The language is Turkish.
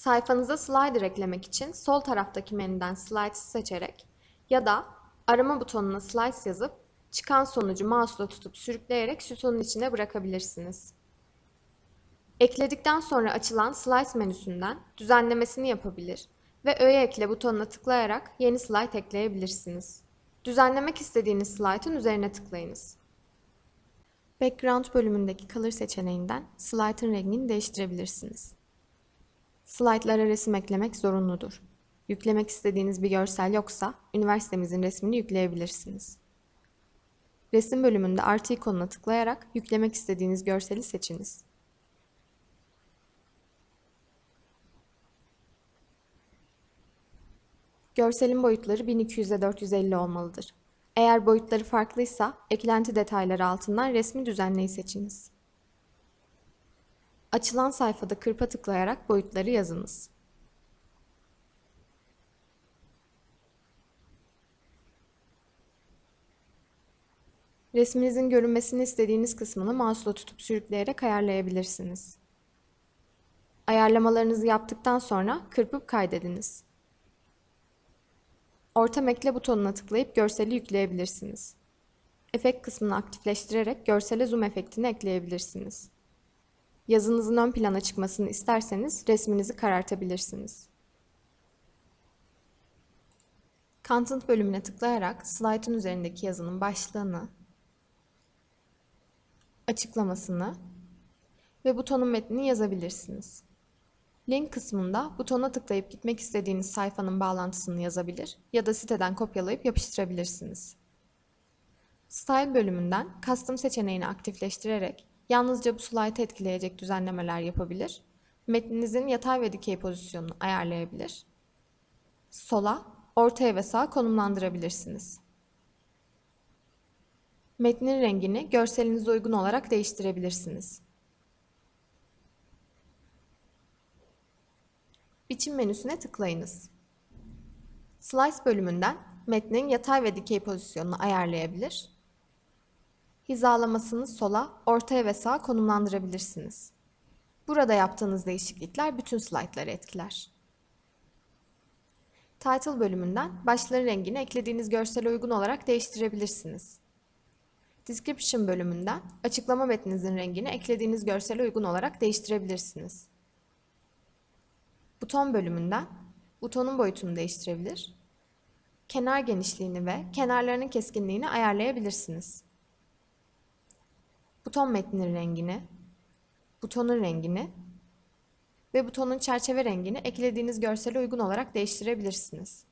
Sayfanıza slider eklemek için sol taraftaki menüden Slides'ı seçerek ya da arama butonuna Slides yazıp çıkan sonucu mouse'la tutup sürükleyerek sütunun içine bırakabilirsiniz. Ekledikten sonra açılan Slides menüsünden düzenlemesini yapabilir ve Öğe ekle butonuna tıklayarak yeni slide ekleyebilirsiniz. Düzenlemek istediğiniz slide'ın üzerine tıklayınız. Background bölümündeki Color seçeneğinden slide'ın rengini değiştirebilirsiniz. Slaytlara resim eklemek zorunludur. Yüklemek istediğiniz bir görsel yoksa üniversitemizin resmini yükleyebilirsiniz. Resim bölümünde artı ikonuna tıklayarak yüklemek istediğiniz görseli seçiniz. Görselin boyutları 1200'e 450 olmalıdır. Eğer boyutları farklıysa eklenti detayları altından resmi düzenleyi seçiniz. Açılan sayfada kırpa tıklayarak boyutları yazınız. Resminizin görünmesini istediğiniz kısmını mouse'la tutup sürükleyerek ayarlayabilirsiniz. Ayarlamalarınızı yaptıktan sonra kırpıp kaydediniz. Ortam ekle butonuna tıklayıp görseli yükleyebilirsiniz. Efekt kısmını aktifleştirerek görsele zoom efektini ekleyebilirsiniz. Yazınızın ön plana çıkmasını isterseniz resminizi karartabilirsiniz. Content bölümüne tıklayarak slaytın üzerindeki yazının başlığını, açıklamasını ve butonun metnini yazabilirsiniz. Link kısmında butona tıklayıp gitmek istediğiniz sayfanın bağlantısını yazabilir ya da siteden kopyalayıp yapıştırabilirsiniz. Style bölümünden Custom seçeneğini aktifleştirerek yalnızca bu slaytı etkileyecek düzenlemeler yapabilir, metninizin yatay ve dikey pozisyonunu ayarlayabilir, sola, ortaya ve sağa konumlandırabilirsiniz. Metnin rengini görselinize uygun olarak değiştirebilirsiniz. Biçim menüsüne tıklayınız. Slice bölümünden metnin yatay ve dikey pozisyonunu ayarlayabilir. Hizalamasını sola, ortaya ve sağa konumlandırabilirsiniz. Burada yaptığınız değişiklikler bütün slaytları etkiler. Title bölümünden başların rengini eklediğiniz görsele uygun olarak değiştirebilirsiniz. Description bölümünden açıklama metninizin rengini eklediğiniz görsele uygun olarak değiştirebilirsiniz. Buton bölümünden butonun boyutunu değiştirebilir. Kenar genişliğini ve kenarlarının keskinliğini ayarlayabilirsiniz. Buton metninin rengini, butonun rengini ve butonun çerçeve rengini eklediğiniz görsele uygun olarak değiştirebilirsiniz.